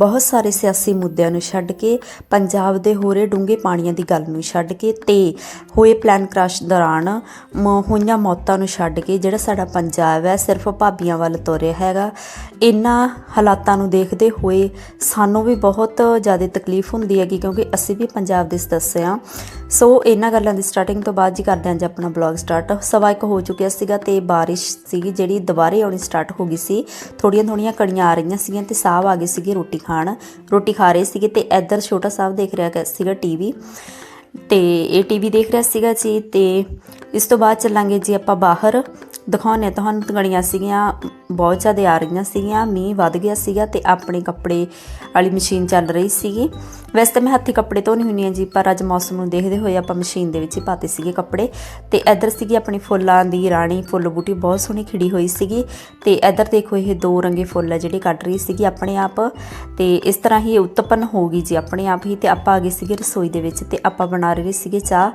ਬਹੁਤ ਸਾਰੇ ਸਿਆਸੀ ਮੁੱਦਿਆਂ ਨੂੰ ਛੱਡ ਕੇ ਪੰਜਾਬ ਦੇ ਹੋ ਰਹੇ ਡੂੰਘੇ ਪਾਣੀਆਂ ਦੀ ਗੱਲ ਨੂੰ ਛੱਡ ਕੇ ਤੇ ਹੋਏ ਪਲਾਨ ਕ੍ਰਸ਼ ਦੌਰਾਨ ਮ- ਹੋਈਆਂ ਮੌਤਾਂ ਨੂੰ ਛੱਡ ਕੇ ਜਿਹੜਾ ਸਾਡਾ ਪੰਜਾਬ ਹੈ ਸਿਰਫ ਭਾਬੀਆਂ ਵੱਲ ਤੁਰਿਆ ਹੈਗਾ। ਇਹਨਾਂ ਹਾਲਾਤਾਂ ਨੂੰ ਦੇਖਦੇ ਹੋਏ ਸਾਨੂੰ ਵੀ ਬਹੁਤ ਜ਼ਿਆਦਾ ਤਕਲੀਫ ਹੁੰਦੀ ਹੈਗੀ ਕਿਉਂਕਿ ਅਸੀਂ ਵੀ ਪੰਜਾਬ ਦੇ ਸਦੱਸ ਹਾਂ। ਸੋ ਇਹਨਾਂ ਗੱਲਾਂ ਦੀ ਸਟਾਰਟਿੰਗ ਤੋਂ ਬਾਅਦ ਜੀ ਕਰਦੇ ਹਾਂ ਜੀ ਆਪਣਾ ਬਲੌਗ ਸਟਾਰਟ ਸਵਾ ਇੱਕ ਹੋ ਚੁੱਕਿਆ ਸੀਗਾ ਤੇ ਬਾਰਿਸ਼ ਸੀਗੀ, ਜਿਹੜੀ ਦੁਬਾਰੇ ਆਉਣੀ ਸਟਾਰਟ ਹੋ ਗਈ ਸੀ। ਥੋੜੀਆਂ ਥੋੜੀਆਂ ਕਣੀਆਂ ਆ ਰਹੀਆਂ ਸੀਗੀਆਂ ਤੇ ਸਾਹਿਬ ਆ ਗਏ ਸੀਗੇ ਰੋਟੀ ਖਾਣ। ਰੋਟੀ ਖਾ ਰਹੇ ਸੀਗੇ ਤੇ ਇੱਧਰ ਛੋਟਾ ਸਾਹਿਬ ਦੇਖ ਰਿਹਾ ਕ- ਸੀਗਾ ਟੀਵੀ ਤੇ ਇਹ ਟੀਵੀ ਦੇਖ ਰਿਹਾ ਸੀਗਾ ਜੀ ਤੇ ਇਸ ਤੋਂ ਬਾਅਦ ਚੱਲਾਂਗੇ ਜੀ ਆਪਾਂ ਬਾਹਰ। ਦਿਖਾਉਂਦੇ ਹਾਂ ਤੁਹਾਨੂੰ ਕਣੀਆਂ ਸੀਗੀਆਂ। ਬਹੁਤ ਜ਼ਿਆਦਾ ਆ ਰਹੀਆਂ ਸੀਗੀਆਂ, ਮੀਂਹ ਵੱਧ ਗਿਆ ਸੀਗਾ ਤੇ ਆਪਣੇ ਕੱਪੜੇ ਵਾਲੀ ਮਸ਼ੀਨ ਚੱਲ ਰਹੀ ਸੀਗੀ। ਵੈਸੇ ਤਾਂ ਮੈਂ ਹੱਥੀ ਕੱਪੜੇ ਧੋਣੀ ਹੁੰਦੀ ਹਾਂ ਜੀ, ਪਰ ਅੱਜ ਮੌਸਮ ਨੂੰ ਦੇਖਦੇ ਹੋਏ ਆਪਾਂ ਮਸ਼ੀਨ ਦੇ ਵਿੱਚ ਹੀ ਪਾਤੇ ਸੀਗੇ ਕੱਪੜੇ। ਤੇ ਇੱਧਰ ਸੀਗੀ ਆਪਣੀ ਫੁੱਲਾਂ ਦੀ ਰਾਣੀ, ਫੁੱਲ ਬੂਟੀ ਬਹੁਤ ਸੋਹਣੀ ਖਿੜੀ ਹੋਈ ਸੀਗੀ। ਤੇ ਇੱਧਰ ਦੇਖੋ ਇਹ ਦੋ ਰੰਗੇ ਫੁੱਲ ਆ ਜਿਹੜੇ ਕੱਢ ਰਹੀ ਸੀਗੀ ਆਪਣੇ ਆਪ। ਤੇ ਇਸ ਤਰ੍ਹਾਂ ਹੀ ਉਤਪਨ ਹੋ ਗਈ ਜੀ ਆਪਣੇ ਆਪ ਹੀ ਤੇ ਆਪਾਂ ਆ ਗਏ ਸੀਗੇ ਰਸੋਈ ਦੇ ਵਿੱਚ ਤੇ ਆਪਾਂ ਬਣਾ ਰਹੇ ਸੀਗੇ ਚਾਹ।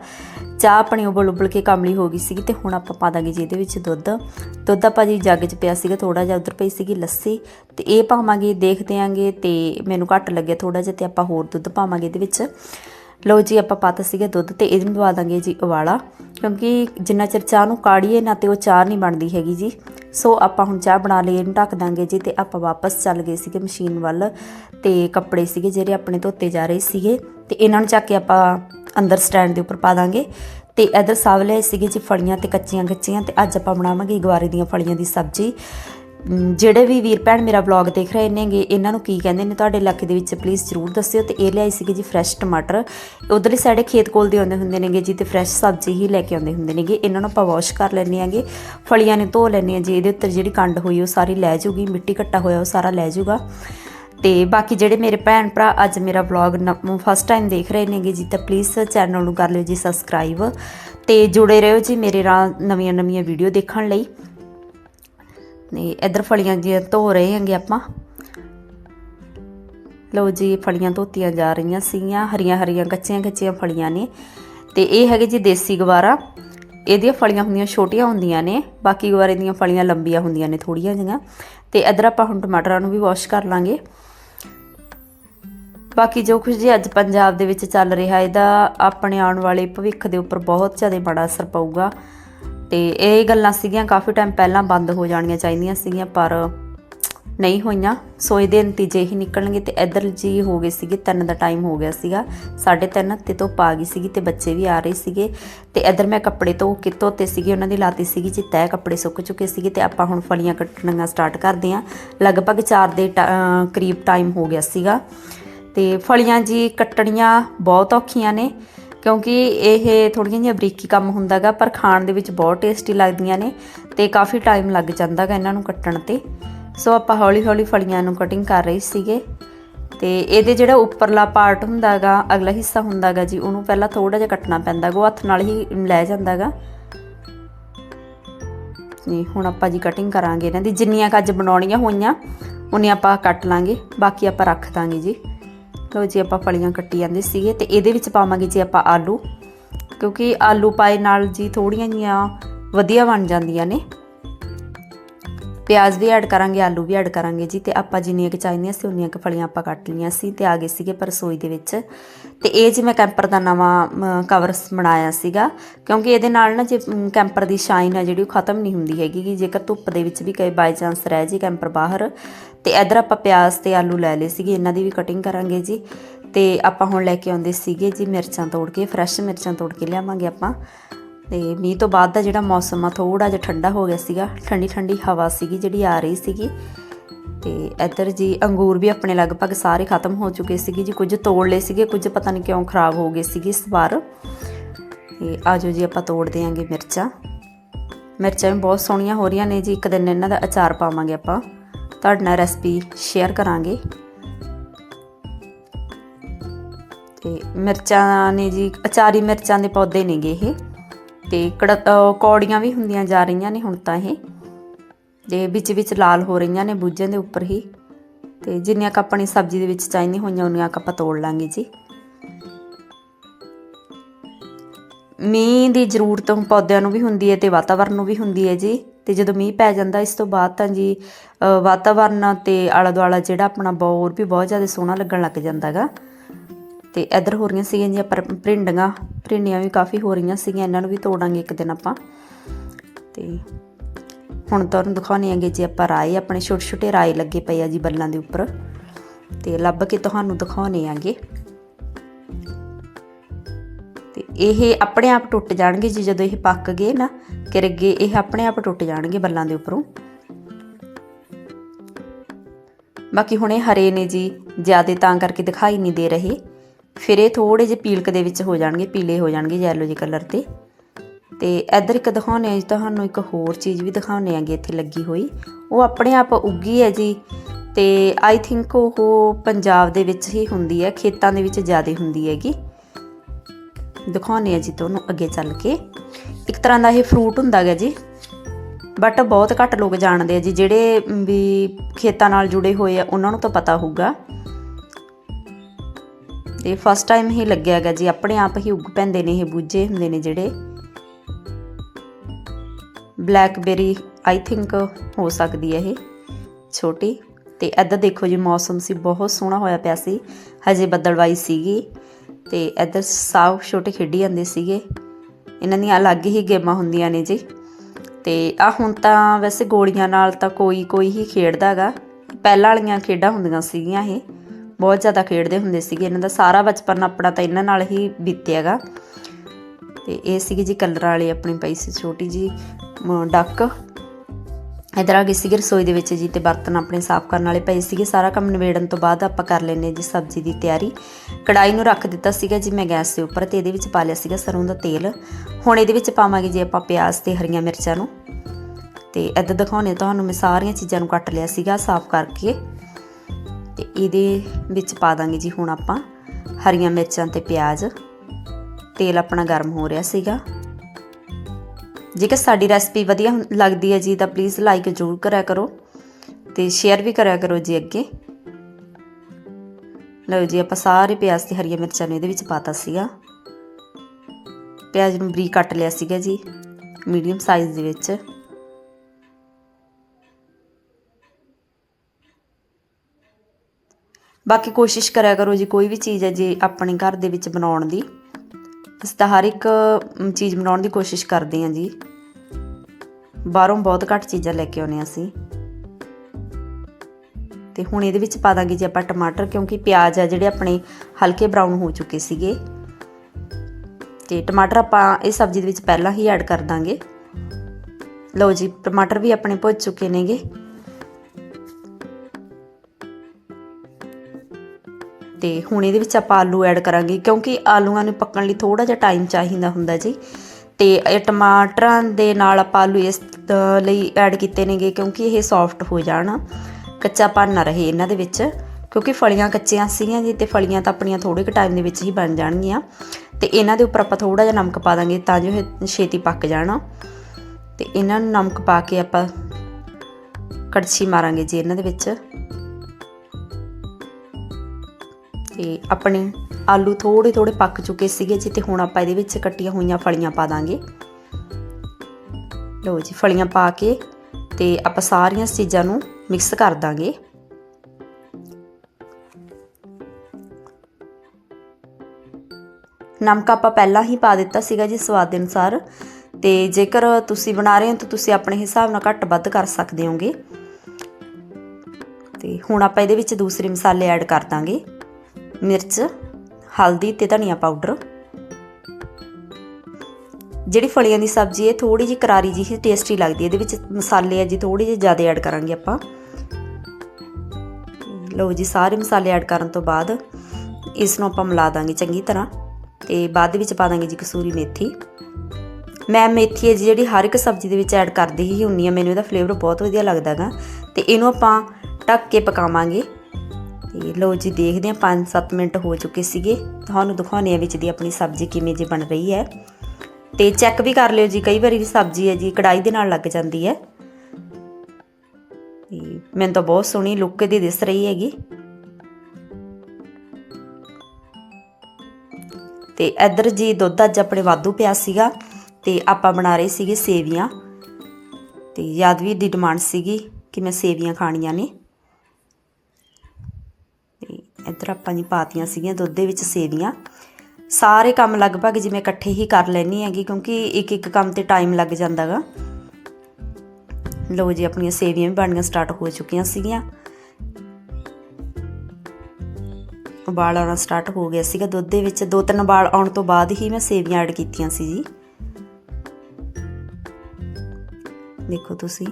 ਚਾਹ ਆਪਣੀ ਉਬਲ ਉਬਲ ਕੇ ਕਾਮਲੀ ਹੋ ਗਈ ਸੀਗੀ ਤੇ ਹੁਣ ਆਪਾਂ ਪਾ ਦਾਂਗੇ ਜੀ ਇਹਦੇ ਵਿੱਚ ਦੁੱਧ। ਦੁੱਧ ਆਪਾਂ ਜੀ ਜੱਗ 'ਚ ਪਿਆ ਸੀਗਾ ਥੋੜਾ ਜਿਹਾ ਉਧਰ ਪਈ ਸੀਗੀ ਲੱਸੀ ਤੇ ਇਹ ਪਾਵਾਂਗੇ ਦੇਖਦੇ ਆਂਗੇ ਤੇ ਮੈਨੂੰ ਘੱਟ ਲੱਗਿਆ ਥੋੜਾ ਜਿਹਾ ਤੇ ਆਪਾਂ ਹੋਰ ਦੁੱਧ ਪਾਵਾਂਗੇ ਇਹਦੇ ਵਿੱਚ। ਲਓ ਜੀ, ਆਪਾਂ ਪਾਤਾ ਸੀਗਾ ਦੁੱਧ ਤੇ ਇਹਨੂੰ ਦਵਾ ਦਾਂਗੇ ਜੀ ਉਬਾਲਾ, ਕਿਉਂਕਿ ਜਿੰਨਾ ਚਿਰ ਚਾਹ ਨੂੰ ਕਾੜੀਏ ਨਾ ਤੇ ਉਹ ਚਾਹ ਨਹੀਂ ਬਣਦੀ ਹੈਗੀ ਜੀ। ਸੋ ਆਪਾਂ ਹੁਣ ਚਾਹ ਬਣਾ ਲਈ, ਇਹਨੂੰ ਢੱਕ ਦਾਂਗੇ ਜੀ ਤੇ ਆਪਾਂ ਵਾਪਸ ਚੱਲ ਗਏ ਸੀਗੇ ਮਸ਼ੀਨ ਵੱਲ ਤੇ ਕੱਪੜੇ ਸੀਗੇ ਜਿਹੜੇ ਆਪਣੇ ਧੋਤੇ ਜਾ ਰਹੇ ਸੀਗੇ ਤੇ ਇਹਨਾਂ ਨੂੰ ਚੱਕ ਕੇ ਆਪਾਂ ਅੰਦਰ ਸਟੈਂਡ ਦੇ ਉੱਪਰ ਪਾ ਦਾਂਗੇ ਤੇ ਇਧਰ ਸਾਵਲੇ ਸੀਗੇ ਜੀ ਫਲੀਆਂ ਤੇ ਕੱਚੀਆਂ ਕੱਚੀਆਂ ਤੇ ਅੱਜ ਆਪਾਂ ਬਣਾਵਾਂਗੇ ਗਵਾਰੇ ਦੀਆਂ ਫਲੀਆਂ ਦੀ ਸਬਜ਼ੀ। ਜਿਹੜੇ ਵੀ ਵੀਰ ਭੈਣ ਮੇਰਾ ਵਲੌਗ ਦੇਖ ਰਹੇ ਨੇਗੇ, ਇਹਨਾਂ ਨੂੰ ਕੀ ਕਹਿੰਦੇ ਨੇ ਤੁਹਾਡੇ ਇਲਾਕੇ ਦੇ ਵਿੱਚ ਪਲੀਜ਼ ਜਰੂਰ ਦੱਸਿਓ ਤੇ ਇਹ ਲਿਆਈ ਸੀਗੇ ਜੀ ਫਰੈਸ਼ ਟਮਾਟਰ। ਉਧਰਲੀ ਸਾਡੇ ਖੇਤ ਕੋਲ ਦੇ ਆਉਂਦੇ ਹੁੰਦੇ ਨੇਗੇ ਜੀ ਤੇ ਫਰੈਸ਼ ਸਬਜ਼ੀ ਹੀ ਲੈ ਕੇ ਆਉਂਦੇ ਹੁੰਦੇ ਨੇਗੇ। ਇਹਨਾਂ ਨੂੰ ਆਪਾਂ ਵਾਸ਼ ਕਰ ਲੈਣੇ ਆਂਗੇ ਫਲੀਆਂ ਨੇ ਧੋ ਲੈਣੇ ਆ ਜੀ, ਇਹਦੇ ਉੱਤੇ ਜਿਹੜੀ ਕੰਡ ਹੋਈ ਉਹ ਸਾਰੀ ਲੈ ਜਾਊਗੀ, ਮਿੱਟੀ ਘੱਟਾ ਹੋਇਆ ਉਹ ਸਾਰਾ ਲੈ ਜਾਊਗਾ। ਤੇ ਬਾਕੀ ਜਿਹੜੇ ਮੇਰੇ ਭੈਣ ਭਰਾ ਅੱਜ ਮੇਰਾ ਵਲੌਗ ਫਸਟ ਟਾਈਮ ਦੇਖ ਰਹੇ ਨੇਗੇ ਜੀ, ਤਾਂ ਪਲੀਜ਼ ਚੈਨਲ ਨੂੰ ਕਰ ਲਿਓ ਜੀ ਸਬਸਕ੍ਰਾਈਬ ਤੇ ਜੁੜੇ ਰਹੋ ਜੀ ਮੇਰੇ ਨਾਲ ਨਵੀਆਂ ਨਵੀਆਂ ਵੀਡੀਓ ਦੇਖਣ ਲਈ। ਨੇ ਇਧਰ ਫਲੀਆਂ ਜੀ ਧੋ ਰਹੇ ਹਾਂਗੇ ਆਪਾਂ। ਲਓ ਜੀ, ਫਲੀਆਂ ਧੋਤੀਆਂ ਜਾ ਰਹੀਆਂ ਸੀਗੀਆਂ, ਹਰੀਆਂ ਹਰੀਆਂ ਕੱਚੀਆਂ ਕੱਚੀਆਂ ਫਲੀਆਂ ਨੇ। ਤੇ ਇਹ ਹੈਗੇ ਜੀ ਦੇਸੀ ਗਵਾਰਾ। ਇਹਦੀਆਂ ਫਲੀਆਂ ਹੁੰਦੀਆਂ ਛੋਟੀਆਂ ਹੁੰਦੀਆਂ ਨੇ, ਬਾਕੀ ਗਵਾਰੇ ਦੀਆਂ ਫਲੀਆਂ ਲੰਬੀਆਂ ਹੁੰਦੀਆਂ ਨੇ, ਥੋੜੀਆਂ ਜਿਹੀਆਂ। ਤੇ ਇਧਰ ਆਪਾਂ ਹੁਣ ਟਮਾਟਰਾਂ ਨੂੰ ਵੀ ਵਾਸ਼ ਕਰ ਲਾਂਗੇ। ਬਾਕੀ ਜੋ ਕੁਝ ਜੀ ਅੱਜ ਪੰਜਾਬ ਦੇ ਵਿੱਚ ਚੱਲ ਰਿਹਾ, ਇਹਦਾ ਆਪਣੇ ਆਉਣ ਵਾਲੇ ਭਵਿੱਖ ਦੇ ਉੱਪਰ ਬਹੁਤ ਜ਼ਿਆਦਾ ਬੜਾ ਅਸਰ ਪਊਗਾ। ਤੇ ਇਹ ਗੱਲਾਂ ਸੀਗੀਆਂ ਕਾਫੀ ਟਾਈਮ ਪਹਿਲਾਂ ਬੰਦ ਹੋ ਜਾਣੀਆਂ ਚਾਹੀਦੀਆਂ ਸੀਗੀਆਂ, ਪਰ ਨਹੀਂ ਹੋਈਆਂ। ਸੋ ਇਹਦੇ ਨਤੀਜੇ ਹੀ ਨਿਕਲਣਗੇ ਤੇ ਇੱਧਰ ਜੀ ਹੋ ਗਏ ਸੀਗੇ, ਤਿੰਨ ਦਾ ਟਾਈਮ ਹੋ ਗਿਆ ਸੀਗਾ। 3:30 ਤੇ ਧੁੱਪ ਆ ਗਈ ਸੀਗੀ ਤੇ ਬੱਚੇ ਵੀ ਆ ਰਹੇ ਸੀਗੇ। ਤੇ ਇੱਧਰ ਮੈਂ ਕੱਪੜੇ ਧੋ ਕੇ ਧੋਤੇ ਸੀਗੇ, ਉਹਨਾਂ ਦੀ ਲਾਤੀ ਸੀਗੀ ਜੀ ਤੈ ਕੱਪੜੇ, ਸੁੱਕ ਚੁੱਕੇ ਸੀਗੇ ਤੇ ਆਪਾਂ ਹੁਣ ਫਲੀਆਂ ਕੱਟਣੀਆਂ ਸਟਾਰਟ ਕਰਦੇ ਆਂ ਲਗਭਗ 4 ਦੇ ਟ- ਕਰੀਬ ਟਾਈਮ ਹੋ ਗਿਆ ਸੀਗਾ। ਤੇ ਫਲੀਆਂ ਜੀ ਕੱਟਣੀਆਂ ਬਹੁਤ ਔਖੀਆਂ ਨੇ। ਕਿਉਂਕਿ ਇਹ ਥੋੜੀਆਂ ਜਿਹੀਆਂ ਬਰੀਕੀ ਕੰਮ ਹੁੰਦਾਗਾ, ਪਰ ਖਾਣ ਦੇ ਵਿੱਚ ਬਹੁਤ ਟੇਸਟੀ ਲੱਗਦੀਆਂ ਨੇ ਤੇ ਕਾਫੀ ਟਾਈਮ ਲੱਗ ਜਾਂਦਾਗਾ ਇਹਨਾਂ ਨੂੰ ਕੱਟਣ ਤੇ। ਸੋ ਆਪਾਂ ਹੌਲੀ ਹੌਲੀ ਫਲੀਆਂ ਨੂੰ ਕਟਿੰਗ ਕਰ ਰਹੇ ਸੀਗੇ ਤੇ ਇਹਦੇ ਜਿਹੜਾ ਉੱਪਰਲਾ ਪਾਰਟ ਹੁੰਦਾਗਾ, ਅਗਲਾ ਹਿੱਸਾ ਹੁੰਦਾਗਾ ਜੀ, ਉਹਨੂੰ ਪਹਿਲਾਂ ਥੋੜਾ ਜਿਹਾ ਕੱਟਣਾ ਪੈਂਦਾਗਾ, ਉਹ ਹੱਥ ਨਾਲ ਹੀ ਲੈ ਜਾਂਦਾਗਾ। ਨਹੀਂ ਹੁਣ ਆਪਾਂ ਜੀ ਕਟਿੰਗ ਕਰਾਂਗੇ ਇਹਨਾਂ ਦੀ, ਜਿੰਨੀਆਂ ਕੱਜ ਬਣਾਉਣੀਆਂ ਹੋਈਆਂ ਉਹਨੀਆਂ ਆਪਾਂ ਕੱਟ ਲਾਂਗੇ, ਬਾਕੀ ਆਪਾਂ ਰੱਖ ਦਾਂਗੇ ਜੀ। ਲਓ ਜੀ ਆਪਾਂ ਫਲੀਆਂ ਕੱਟੀ ਜਾਂਦੇ ਸੀਗੇ ਤੇ ਇਹਦੇ ਵਿੱਚ ਪਾਵਾਂਗੇ ਜੀ ਆਪਾਂ ਆਲੂ, ਕਿਉਂਕਿ ਆਲੂ ਪਾਏ ਨਾਲ ਜੀ ਥੋੜੀਆਂ ਜੀਆਂ ਵਧੀਆ ਬਣ ਜਾਂਦੀਆਂ ਨੇ। ਪਿਆਜ਼ ਵੀ ਐਡ ਕਰਾਂਗੇ, ਆਲੂ ਵੀ ਐਡ ਕਰਾਂਗੇ ਜੀ ਤੇ ਆਪਾਂ ਜਿੰਨੀਆਂ ਕਿ ਚਾਹੀਦੀਆਂ ਸੀ ਉਨੀਆਂ ਕਿ ਫਲੀਆਂ ਆਪਾਂ ਕੱਟ ਲਈਆਂ ਸੀ ਤੇ ਆ ਗਏ ਸੀਗੇ ਪਰ ਰਸੋਈ ਦੇ ਵਿੱਚ। ਤੇ ਇਹ ਜੀ ਮੈਂ ਕੈਂਪਰ ਦਾ ਨਵਾਂ ਕਵਰ ਬਣਾਇਆ ਸੀਗਾ, ਕਿਉਂਕਿ ਇਹਦੇ ਨਾਲ ਨਾ ਜੇ ਕੈਂਪਰ ਦੀ ਸ਼ਾਈਨ ਹੈ ਜਿਹੜੀ ਉਹ ਖਤਮ ਨਹੀਂ ਹੁੰਦੀ ਹੈਗੀ ਕਿ ਜੇਕਰ ਧੁੱਪ ਦੇ ਵਿੱਚ ਵੀ ਕਈ ਬਾਈ ਚਾਂਸ ਰਹਿ ਜੇ ਕੈਂਪਰ ਬਾਹਰ ਤੇ ਇਧਰ ਆਪਾਂ ਪਿਆਜ਼ ਤੇ ਆਲੂ ਲੈ ਲਏ ਸੀਗੇ, ਇਹਨਾਂ ਦੀ ਵੀ ਕਟਿੰਗ ਕਰਾਂਗੇ ਜੀ। ਤੇ ਆਪਾਂ ਹੁਣ ਲੈ ਕੇ ਆਉਂਦੇ ਸੀਗੇ ਜੀ ਮਿਰਚਾਂ ਤੋੜ ਕੇ ਫਰੈਸ਼ ਮਿਰਚਾਂ ਤੋੜ ਕੇ ਲਿਆਵਾਂਗੇ ਆਪਾਂ। ਤੇ ਮੀਂਹ ਤੋਂ ਬਾਅਦ ਦਾ ਜਿਹੜਾ ਮੌਸਮ ਆ ਥੋੜਾ ਜਿਹਾ ਠੰਡਾ ਹੋ ਗਿਆ ਸੀਗਾ, ਠੰਡੀ ਠੰਡੀ ਹਵਾ ਸੀਗੀ ਜਿਹੜੀ ਆ ਰਹੀ ਸੀਗੀ। ਤੇ ਇੱਧਰ ਜੀ ਅੰਗੂਰ ਵੀ ਆਪਣੇ ਲਗਭਗ ਸਾਰੇ ਖਤਮ ਹੋ ਚੁੱਕੇ ਸੀਗੇ ਜੀ, ਕੁਝ ਤੋੜ ਲਏ ਸੀਗੇ, ਕੁਝ ਪਤਾ ਨਹੀਂ ਕਿਉਂ ਖਰਾਬ ਹੋ ਗਏ ਸੀਗੇ ਇਸ ਵਾਰ। ਤੇ ਆਜੋ ਜੀ ਆਪਾਂ ਤੋੜ ਦੇਾਂਗੇ ਮਿਰਚਾਂ। ਮਿਰਚਾਂ ਵੀ ਬਹੁਤ ਸੋਹਣੀਆਂ ਹੋ ਰਹੀਆਂ ਨੇ ਜੀ, ਇੱਕ ਦਿਨ ਇਹਨਾਂ ਦਾ ਅਚਾਰ ਪਾਵਾਂਗੇ ਆਪਾਂ। ਤੁਹਾਡੇ ਨਾਲ ਰੈਸਪੀ ਸ਼ੇਅਰ ਕਰਾਂਗੇ। ਤੇ ਮਿਰਚਾਂ ਨੇ ਜੀ, ਅਚਾਰੀ ਮਿਰਚਾਂ ਦੇ ਪੌਦੇ ਨੇਗੇ ਇਹ। ਤੇ ਕੜ- ਕੌੜੀਆਂ ਵੀ ਹੁੰਦੀਆਂ ਜਾ ਰਹੀਆਂ ਨੇ ਹੁਣ ਤਾਂ ਇਹ। ਤੇ ਵਿੱਚ ਵਿੱਚ ਲਾਲ ਹੋ ਰਹੀਆਂ ਨੇ ਬੂਝਾਂ ਦੇ ਉੱਪਰ ਹੀ। ਤੇ ਜਿੰਨੀਆਂ ਕ ਆਪਣੀ ਸਬਜ਼ੀ ਦੇ ਵਿੱਚ ਚਾਹੀਦੀਆਂ ਹੋਈਆਂ, ਉਨੀਆਂ ਕ ਆਪਾਂ ਤੋੜ ਲਾਂਗੇ ਜੀ। ਮੀਂਹ ਦੀ ਜ਼ਰੂਰਤ ਪੌਦਿਆਂ ਨੂੰ ਵੀ ਹੁੰਦੀ ਹੈ ਤੇ ਵਾਤਾਵਰਨ ਨੂੰ ਵੀ ਹੁੰਦੀ ਹੈ ਜੀ। ਤੇ ਜਦੋਂ ਮੀਂਹ ਪੈ ਜਾਂਦਾ, ਇਸ ਤੋਂ ਬਾਅਦ ਤਾਂ ਜੀ ਵਾਤਾਵਰਨ ਤੇ ਆਲਾ ਦੁਆਲਾ ਜਿਹੜਾ ਆਪਣਾ ਬੌਰ ਵੀ ਬਹੁਤ ਜ਼ਿਆਦਾ ਸੋਹਣਾ ਲੱਗਣ ਲੱਗ ਜਾਂਦਾਗਾ ਤੇ ਇੱਧਰ ਹੋ ਰਹੀਆਂ ਸੀਗੀਆਂ ਜੀ ਪਰ ਭਰਿੰਡੀਆਂ ਭਰਿੰਡੀਆਂ ਵੀ ਕਾਫੀ ਹੋ ਰਹੀਆਂ ਸੀਗੀਆਂ, ਇਹਨਾਂ ਨੂੰ ਵੀ ਤੋੜਾਂਗੇ ਇੱਕ ਦਿਨ ਆਪਾਂ। ਤੇ ਹੁਣ ਤੁਹਾਨੂੰ ਦਿਖਾਉਣੇ ਆਂਗੇ ਜੀ ਆਪਾਂ ਰਾਏ, ਆਪਣੇ ਛੋਟੇ ਛੋਟੇ ਰਾਏ ਲੱਗੇ ਪਏ ਆ ਜੀ ਬੱਲਾਂ ਦੇ ਉੱਪਰ। ਤੇ ਲੱਭ ਕੇ ਤੁਹਾਨੂੰ ਦਿਖਾਉਣੇ ਆਂਗੇ। ਤੇ ਇਹ ਆਪਣੇ ਆਪ ਟੁੱਟ ਜਾਣਗੇ ਜੀ ਜਦੋਂ ਇਹ ਪੱਕ ਗਏ ਨਾ ਕਿਰਗੇ ਇਹ ਆਪਣੇ ਆਪ ਟੁੱਟ ਜਾਣਗੇ ਬੱਲਾਂ ਦੇ ਉੱਪਰੋਂ। ਬਾਕੀ ਹੁਣੇ ਹਰੇ ਨੇ ਜੀ, ਜ਼ਿਆਦਾ ਤਾਂ ਕਰਕੇ ਦਿਖਾਈ ਨਹੀਂ ਦੇ ਰਹੇ। ਫਿਰ ਇਹ ਥੋੜੇ ਜਿਹੇ ਪੀਲਕ ਦੇ ਵਿੱਚ ਹੋ ਜਾਣਗੇ, ਪੀਲੇ ਹੋ ਜਾਣਗੇ ਯੈਲੋ ਜਿਹੇ ਕਲਰ ਤੇ। ਤੇ ਇੱਧਰ ਇੱਕ ਦਿਖਾਉਣੇ ਆ ਜੀ, ਤੁਹਾਨੂੰ ਇੱਕ ਹੋਰ ਚੀਜ਼ ਵੀ ਦਿਖਾਉਣੇ ਆਂਗੇ ਇੱਥੇ ਲੱਗੀ ਹੋਈ। ਉਹ ਆਪਣੇ ਆਪ ਉੱਗੀ ਹੈ ਜੀ, ਤੇ ਆਈ ਥਿੰਕ ਉਹ ਪੰਜਾਬ ਦੇ ਵਿੱਚ ਹੀ ਹੁੰਦੀ ਹੈ, ਖੇਤਾਂ ਦੇ ਵਿੱਚ ਜ਼ਿਆਦਾ ਹੁੰਦੀ ਹੈਗੀ। ਦਿਖਾਉਣੇ ਆ ਜੀ ਤੁਹਾਨੂੰ ਅੱਗੇ ਚੱਲ ਕੇ। ਇੱਕ ਤਰ੍ਹਾਂ ਦਾ ਇਹ ਫਰੂਟ ਹੁੰਦਾ ਹੈ ਜੀ। ਬਟ ਬਹੁਤ ਘੱਟ ਲੋਕ ਜਾਣਦੇ ਆ ਜੀ, ਜਿਹੜੇ ਵੀ ਖੇਤਾਂ ਨਾਲ ਜੁੜੇ ਹੋਏ ਆ, ਉਹਨਾਂ ਨੂੰ ਤਾਂ ਪਤਾ ਹੋਊਗਾ। ਤੇ ਫਸਟ ਟਾਈਮ ਹੀ ਲੱਗਿਆ ਹੈਗਾ ਜੀ, ਆਪਣੇ ਆਪ ਹੀ ਉੱਗ ਪੈਂਦੇ ਨੇ ਇਹ ਬੂਝੇ ਹੁੰਦੇ ਨੇ ਜਿਹੜੇ। ਬਲੈਕਬੇਰੀ ਆਈ ਥਿੰਕ ਹੋ ਸਕਦੀ ਹੈ ਇਹ, ਛੋਟੀ। ਤੇ ਇੱਧਰ ਦੇਖੋ ਜੀ, ਮੌਸਮ ਸੀ, ਬਹੁਤ ਸੋਹਣਾ ਹੋਇਆ ਪਿਆ ਸੀ। ਹਜੇ ਬੱਦਲਵਾਈ ਸੀਗੀ। ਤੇ ਇੱਧਰ ਸਾਹ ਛੋਟੇ ਖੇਡੀ ਜਾਂਦੇ ਸੀਗੇ। ਇਹਨਾਂ ਦੀਆਂ ਅਲੱਗ ਹੀ ਗੇਮਾਂ ਹੁੰਦੀਆਂ ਨੇ ਜੀ। ਤੇ ਆ ਹੁਣ ਤਾਂ ਵੈਸੇ ਗੋਲੀਆਂ ਨਾਲ ਤਾਂ ਕੋਈ ਕੋਈ ਹੀ ਖੇਡਦਾ ਹੈਗਾ ਪਹਿਲਾਂ ਵਾਲੀਆਂ ਖੇਡਾਂ ਹੁੰਦੀਆਂ ਸੀਗੀਆਂ ਇਹ। ਬਹੁਤ ਜ਼ਿਆਦਾ ਖੇਡਦੇ ਹੁੰਦੇ ਸੀਗੇ। ਇਹਨਾਂ ਦਾ ਸਾਰਾ ਬਚਪਨ ਆਪਣਾ ਤਾਂ ਇਹਨਾਂ ਨਾਲ ਹੀ ਬੀਤਿਆਗਾ ਤੇ ਇਹ ਸੀਗੀ ਜੀ ਕਲਰਾਂ ਵਾਲੀ ਆਪਣੀ ਪਈ ਸੀ ਛੋਟੀ ਜੀ ਮ, ਡੱਕ। ਇਧਰ ਆ ਗਈ ਸੀਗੀ ਰਸੋਈ ਦੇ ਵਿੱਚ ਜੀ ਤੇ ਬਰਤਨ ਆਪਣੇ ਸਾਫ਼ ਕਰਨ ਵਾਲੇ ਪਏ ਸੀਗੇ। ਸਾਰਾ ਕੰਮ ਨਿਬੇੜਨ ਤੋਂ ਬਾਅਦ ਆਪਾਂ ਕਰ ਲੈਨੇ ਜੀ ਸਬਜ਼ੀ ਦੀ ਤਿਆਰੀ। ਕੜਾਈ ਨੂੰ ਰੱਖ ਦਿੱਤਾ ਸੀਗਾ ਜੀ ਮੈਂ ਗੈਸ ਦੇ ਉੱਪਰ ਤੇ ਇਹਦੇ ਵਿੱਚ ਪਾ ਲਿਆ ਸੀਗਾ ਸਰੋਂ ਦਾ ਤੇਲ। ਹੁਣ ਇਹਦੇ ਵਿੱਚ ਪਾਵਾਂਗੇ ਜੀ ਆਪਾਂ ਪਿਆਜ਼ ਤੇ ਹਰੀਆਂ ਮਿਰਚਾਂ ਨੂੰ। ਤੇ ਇੱਧਰ ਦਿਖਾਉਣੇ ਤੁਹਾਨੂੰ ਮੈਂ ਸਾਰੀਆਂ ਚੀਜ਼ਾਂ ਨੂੰ ਕੱਟ ਲਿਆ ਸੀਗਾ ਸਾਫ਼ ਕਰਕੇ। ਤੇ ਇਹਦੇ ਵਿੱਚ ਪਾ ਦਾਂਗੇ ਜੀ ਹੁਣ ਆਪਾਂ ਹਰੀਆਂ ਮਿਰਚਾਂ ਤੇ ਪਿਆਜ਼। ਤੇਲ ਆਪਣਾ ਗਰਮ ਹੋ ਰਿਹਾ ਸੀਗਾ। ਜੇਕਰ ਸਾਡੀ ਰੈਸਪੀ ਵਧੀਆ ਲੱਗਦੀ ਹੈ ਜੀ ਤਾਂ ਪਲੀਜ਼ ਲਾਈਕ ਜ਼ਰੂਰ ਕਰਿਆ ਕਰੋ ਤੇ ਸ਼ੇਅਰ ਵੀ ਕਰਿਆ ਕਰੋ ਜੀ ਅੱਗੇ। ਲਓ ਜੀ, ਆਪਾਂ ਸਾਰੇ ਪਿਆਜ਼ ਤੇ ਹਰੀਆਂ ਮਿਰਚਾਂ ਨੂੰ ਇਹਦੇ ਵਿੱਚ ਪਾਤਾ ਸੀਗਾ। ਪਿਆਜ਼ ਨੂੰ ਬਰੀਕ ਕੱਟ ਲਿਆ ਸੀਗਾ ਜੀ ਮੀਡੀਅਮ ਸਾਈਜ਼ ਦੇ ਵਿੱਚ। ਬਾਕੀ ਕੋਸ਼ਿਸ਼ ਕਰਿਆ ਕਰੋ ਜੀ, ਕੋਈ ਵੀ ਚੀਜ਼ ਹੈ ਜੇ ਆਪਣੇ ਘਰ ਦੇ ਵਿੱਚ ਬਣਾਉਣ ਦੀ। ਅਸੀਂ ਤਾਂ ਹਰ ਇੱਕ ਚੀਜ਼ ਬਣਾਉਣ ਦੀ ਕੋਸ਼ਿਸ਼ ਕਰਦੇ ਹਾਂ ਜੀ। ਬਾਹਰੋਂ ਬਹੁਤ ਘੱਟ ਚੀਜ਼ਾਂ ਲੈ ਕੇ ਆਉਂਦੇ ਹਾਂ ਅਸੀਂ। ਤੇ ਹੁਣ ਇਹਦੇ ਵਿੱਚ ਪਾ ਦਾਂਗੇ ਜੀ ਆਪਾਂ ਟਮਾਟਰ, ਕਿਉਂਕਿ ਪਿਆਜ਼ ਆ ਜਿਹੜੇ ਆਪਣੇ ਹਲਕੇ ਬਰਾਊਨ ਹੋ ਚੁੱਕੇ ਸੀਗੇ। ਤੇ ਟਮਾਟਰ ਆਪਾਂ ਇਹ ਸਬਜ਼ੀ ਦੇ ਵਿੱਚ ਪਹਿਲਾਂ ਹੀ ਐਡ ਕਰ ਦਾਂਗੇ। ਲਓ ਜੀ, ਟਮਾਟਰ ਵੀ ਆਪਣੇ ਭੁੱਜ ਚੁੱਕੇ ਨੇਗੇ। ਤੇ ਹੁਣ ਇਹਦੇ ਵਿੱਚ ਆਪਾਂ ਆਲੂ ਐਡ ਕਰਾਂਗੇ, ਕਿਉਂਕਿ ਆਲੂਆਂ ਨੂੰ ਪੱਕਣ ਲਈ ਥੋੜਾ ਜਿਹਾ ਟਾਈਮ ਚਾਹੀਦਾ ਹੁੰਦਾ ਜੀ। ਤੇ ਇਹ ਟਮਾਟਰਾਂ ਦੇ ਨਾਲ ਆਪਾਂ ਆਲੂ ਇਸ ਲਈ ਐਡ ਕੀਤੇ ਨੇਗੇ, ਕਿਉਂਕਿ ਇਹ ਸੌਫਟ ਹੋ ਜਾਣ। ਕੱਚਾਪਨ ਨਾ ਰਹੇ ਇਹਨਾਂ ਦੇ ਵਿੱਚ, ਕਿਉਂਕਿ ਫਲੀਆਂ ਕੱਚੀਆਂ ਸੀਗੀਆਂ ਜੀ, ਤੇ ਫਲੀਆਂ ਤਾਂ ਆਪਣੀਆਂ ਥੋੜੇ ਕੁ ਟਾਈਮ ਦੇ ਵਿੱਚ ਹੀ ਬਣ ਜਾਣਗੀਆਂ। ਤੇ ਇਹਨਾਂ ਦੇ ਉੱਪਰ ਆਪਾਂ ਥੋੜਾ ਜਿਹਾ ਨਮਕ ਪਾ ਦਾਂਗੇ ਤਾਂ ਜੋ ਇਹ ਛੇਤੀ ਪੱਕ ਜਾਣ। ਤੇ ਇਹਨਾਂ ਨੂੰ ਨਮਕ ਪਾ ਕੇ ਆਪਾਂ ਕੜਛੀ ਮਾਰਾਂਗੇ ਜੀ ਇਹਨਾਂ ਦੇ ਵਿੱਚ। ਤੇ ਆਪਣੇ ਆਲੂ ਥੋੜੇ ਥੋੜੇ ਪੱਕ ਚੁੱਕੇ ਸੀਗੇ ਜੀ ਤੇ ਹੁਣ ਆਪਾਂ ਇਹਦੇ ਵਿੱਚ ਕੱਟੀਆਂ ਹੋਈਆਂ ਫਲੀਆਂ ਪਾ ਦਾਂਗੇ। ਲਓ ਜੀ, ਫਲੀਆਂ ਪਾ ਕੇ ਤੇ ਆਪਾਂ ਸਾਰੀਆਂ ਚੀਜ਼ਾਂ ਨੂੰ ਮਿਕਸ ਕਰ ਦਾਂਗੇ। ਨਮਕ ਆਪਾਂ ਪਹਿਲਾਂ ਹੀ ਪਾ ਦਿੱਤਾ ਸੀਗਾ ਜੀ ਸਵਾਦ ਦੇ ਅਨੁਸਾਰ ਤੇ ਜੇਕਰ ਤੁਸੀਂ ਬਣਾ ਰਹੇ ਹੋ ਤਾਂ ਤੁਸੀਂ ਆਪਣੇ ਹਿਸਾਬ ਨਾਲ ਘੱਟ ਵੱਧ ਕਰ ਸਕਦੇ ਹੋਗੇ। ਤੇ ਹੁਣ ਆਪਾਂ ਇਹਦੇ ਵਿੱਚ ਦੂਸਰੇ ਮਸਾਲੇ ਐਡ ਕਰ ਦਾਂਗੇ। ਮਿਰਚ, ਹਲਦੀ ਤੇ ਧਨੀਆ ਪਾਊਡਰ। ਜਿਹੜੀ ਫਲੀਆਂ ਦੀ ਸਬਜ਼ੀ ਹੈ ਥੋੜੀ ਜਿਹੀ ਕਰਾਰੀ ਜਿਹੀ ਟੇਸਟੀ ਲੱਗਦੀ ਹੈ। ਇਹਦੇ ਵਿੱਚ ਮਸਾਲੇ ਆ ਜੀ ਥੋੜੇ ਜਿਹੇ ਜ਼ਿਆਦਾ ਐਡ ਕਰਾਂਗੇ ਆਪਾਂ। ਲਓ ਜੀ, ਸਾਰੇ ਮਸਾਲੇ ਐਡ ਕਰਨ ਤੋਂ ਬਾਅਦ ਇਸ ਨੂੰ ਆਪਾਂ ਮਿਲਾ ਦਾਂਗੇ ਚੰਗੀ ਤਰ੍ਹਾਂ। ਤੇ ਬਾਅਦ ਵਿੱਚ ਪਾ ਦਾਂਗੇ ਜੀ ਕਸੂਰੀ ਮੇਥੀ। ਮੈਂ ਮੇਥੀ ਹੈ ਜੀ, ਜਿਹੜੀ ਹਰ ਇੱਕ ਸਬਜ਼ੀ ਦੇ ਵਿੱਚ ਐਡ ਕਰਦੀ ਹੀ ਹੁੰਨੀ ਆ ਮੈਨੂੰ ਇਹਦਾ ਫਲੇਵਰ ਬਹੁਤ ਵਧੀਆ ਲੱਗਦਾਗਾ ਤੇ ਇਹਨੂੰ ਆਪਾਂ ਢੱਕ ਕੇ ਪਕਾਵਾਂਗੇ। ਤੇ ਲਓ ਜੀ, ਦੇਖਦੇ ਹਾਂ 5-7 ਮਿੰਟ ਹੋ ਚੁੱਕੇ ਸੀਗੇ। ਤੁਹਾਨੂੰ ਦਿਖਾਉਣੇ ਆ ਵਿੱਚ ਦੀ ਆਪਣੀ ਸਬਜ਼ੀ ਕਿਵੇਂ ਜੀ ਬਣ ਰਹੀ ਹੈ। ਤੇ ਚੈੱਕ ਵੀ ਕਰ ਲਿਓ ਜੀ, ਕਈ ਵਾਰੀ ਸਬਜ਼ੀ ਹੈ ਜੀ ਕੜਾਈ ਦੇ ਨਾਲ ਲੱਗ ਜਾਂਦੀ ਹੈ। ਤੇ ਮੈਨੂੰ ਤਾਂ ਬਹੁਤ ਸੋਹਣੀ ਲੁੱਕ ਦੀ ਦਿਸ ਰਹੀ ਹੈਗੀ। ਤੇ ਇੱਧਰ ਜੀ ਦੁੱਧ ਅੱਜ ਆਪਣੇ ਵਾਧੂ ਪਿਆ ਸੀਗਾ, ਤੇ ਆਪਾਂ ਬਣਾ ਰਹੇ ਸੀਗੇ ਸੇਵੀਆਂ। ਤੇ ਯਾਦਵੀਰ ਦੀ ਡਿਮਾਂਡ ਸੀਗੀ ਕਿ ਮੈਂ ਸੇਵੀਆਂ ਖਾਣੀਆਂ ਨੇ। ਇੱਧਰ ਆਪਾਂ ਜੀ ਪਾਤੀਆਂ ਸੀਗੀਆਂ, ਦੁੱਧ ਦੇ ਵਿੱਚ ਸੇਵੀਆਂ। ਸਾਰੇ ਕੰਮ ਲਗਭਗ ਜਿਵੇਂ ਇਕੱਠੇ ਹੀ ਕਰ ਲੈਣੀ ਹੈਗੀ, ਕਿਉਂਕਿ ਇੱਕ ਇੱਕ ਕੰਮ ਤੇ ਟਾਈਮ ਲੱਗ ਜਾਂਦਾਗਾ ਲਓ ਜੀ, ਆਪਣੀਆਂ ਸੇਵੀਆਂ ਵੀ ਬਣਨੀਆਂ ਸਟਾਰਟ ਹੋ ਚੁੱਕੀਆਂ ਸੀਗੀਆਂ। ਉਬਾਲ ਆਉਣਾ ਸਟਾਰਟ ਹੋ ਗਿਆ ਸੀਗਾ ਦੁੱਧ ਦੇ ਵਿੱਚ। ਦੋ ਤਿੰਨ ਉਬਾਲ ਆਉਣ ਤੋਂ ਬਾਅਦ ਹੀ ਮੈਂ ਸੇਵੀਆਂ ਐਡ ਕੀਤੀਆਂ ਸੀ ਜੀ। ਦੇਖੋ ਤੁਸੀਂ।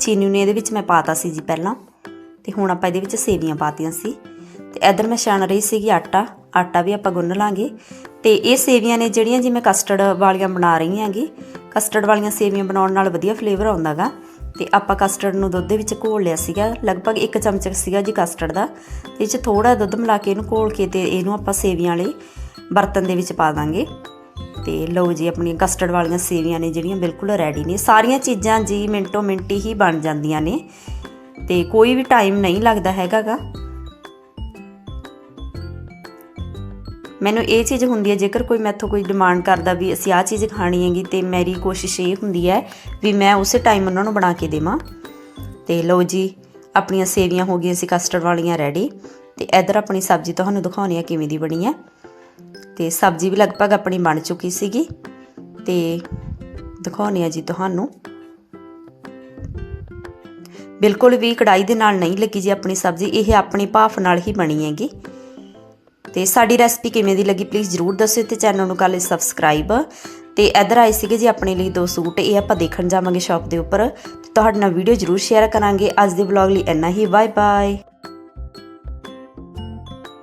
ਚੀਨੀ ਨੂੰ ਇਹਦੇ ਵਿੱਚ ਮੈਂ ਪਾਤਾ ਸੀ ਜੀ ਪਹਿਲਾਂ। ਤੇ ਹੁਣ ਆਪਾਂ ਇਹਦੇ ਵਿੱਚ ਸੇਵੀਆਂ ਪਾਤੀਆਂ ਸੀ। ਤੇ ਇਧਰ ਮੈਂ ਛਾਣ ਰਹੀ ਸੀਗੀ ਆਟਾ। ਆਟਾ ਵੀ ਆਪਾਂ ਗੁੰਨ ਲਾਂਗੇ। ਤੇ ਇਹ ਸੇਵੀਆਂ ਨੇ ਜਿਹੜੀਆਂ ਜੀ ਮੈਂ ਕਸਟਰਡ ਵਾਲੀਆਂ ਬਣਾ ਰਹੀ ਹਾਂਗੀ ਕਸਟਰਡ ਵਾਲੀਆਂ ਸੇਵੀਆਂ ਬਣਾਉਣ ਨਾਲ ਵਧੀਆ ਫਲੇਵਰ ਆਉਂਦਾਗਾ ਤੇ ਆਪਾਂ ਕਸਟਰਡ ਨੂੰ ਦੁੱਧ ਦੇ ਵਿੱਚ ਘੋਲ ਲਿਆ ਸੀਗਾ। ਲਗਭਗ 1 ਚਮਚ ਸੀਗਾ ਜੀ ਕਸਟਰਡ ਦਾ। ਤੇ ਇਹ 'ਚ ਥੋੜਾ ਦੁੱਧ ਮਿਲਾ ਕੇ ਇਹਨੂੰ ਘੋਲ ਕੇ ਤੇ ਇਹਨੂੰ ਆਪਾਂ ਸੇਵੀਆਂ ਵਾਲੇ ਬਰਤਨ ਦੇ ਵਿੱਚ ਪਾ ਦਾਂਗੇ। ਤੇ ਲਓ ਜੀ ਆਪਣੀਆਂ ਕਸਟਰਡ ਵਾਲੀਆਂ ਸੇਵੀਆਂ ਨੇ ਜਿਹੜੀਆਂ ਬਿਲਕੁਲ ਰੈਡੀ ਨੇ। ਸਾਰੀਆਂ ਚੀਜ਼ਾਂ ਜੀ ਮਿੰਟੋ ਮਿੰਟ ਹੀ ਬਣ ਜਾਂਦੀਆਂ ਨੇ। ਤੇ ਕੋਈ ਵੀ ਟਾਈਮ ਨਹੀਂ ਲੱਗਦਾ ਹੈਗਾਗਾ। ਮੈਨੂੰ ਇਹ ਚੀਜ਼ ਹੁੰਦੀ ਹੈ, ਜੇਕਰ ਕੋਈ ਮੈਥੋਂ ਕੋਈ ਡਿਮਾਂਡ ਕਰਦਾ ਵੀ ਅਸੀਂ ਆਹ ਚੀਜ਼ ਖਾਣੀ ਹੈਗੀ ਤੇ ਮੇਰੀ ਕੋਸ਼ਿਸ਼ ਇਹ ਹੁੰਦੀ ਹੈ ਵੀ ਮੈਂ ਉਸੇ ਟਾਈਮ ਉਹਨਾਂ ਨੂੰ ਬਣਾ ਕੇ ਦੇਵਾਂ। ਤੇ ਲਓ ਜੀ, ਆਪਣੀਆਂ ਸੇਵੀਆਂ ਹੋ ਗਈਆਂ ਸੀ ਕਸਟਰਡ ਵਾਲੀਆਂ ਰੈਡੀ ਤੇ ਇਧਰ ਆਪਣੀ ਸਬਜ਼ੀ ਤੁਹਾਨੂੰ ਦਿਖਾਉਣੀ ਹੈ ਕਿਵੇਂ ਦੀ ਬਣੀ ਹੈ ਤੇ ਸਬਜ਼ੀ ਵੀ ਲਗਭਗ ਆਪਣੀ ਬਣ ਚੁੱਕੀ ਸੀਗੀ ਤੇ ਦਿਖਾਉਣੀ ਹੈ ਜੀ ਤੁਹਾਨੂੰ। ਬਿਲਕੁਲ ਵੀ ਕੜਾਈ ਦੇ ਨਾਲ ਨਹੀਂ ਲੱਗੀ ਜੀ ਆਪਣੀ ਸਬਜ਼ੀ, ਇਹ ਆਪਣੀ ਭਾਫ ਨਾਲ ਹੀ ਬਣੀ ਹੈਗੀ। ਤੇ ਸਾਡੀ ਰੈਸਪੀ ਕਿਵੇਂ ਦੀ ਲੱਗੀ ਪਲੀਜ਼ ਜਰੂਰ ਦੱਸਿਓ ਤੇ ਚੈਨਲ ਨੂੰ ਕਰ ਲਿਓ ਸਬਸਕ੍ਰਾਈਬ ਤੇ ਇਧਰ ਆਏ ਸੀਗੇ ਜੀ ਆਪਣੇ ਲਈ ਦੋ ਸੂਟ, ਇਹ ਆਪਾਂ ਦੇਖਣ ਜਾਵਾਂਗੇ ਸ਼ਾਪ ਦੇ ਉੱਪਰ। ਤੁਹਾਡੇ ਨਾਲ ਵੀਡੀਓ ਜਰੂਰ ਸ਼ੇਅਰ ਕਰਾਂਗੇ। ਅੱਜ ਦੇ ਵਲੌਗ ਲਈ ਇੰਨਾ ਹੀ ਬਾਏ ਬਾਏ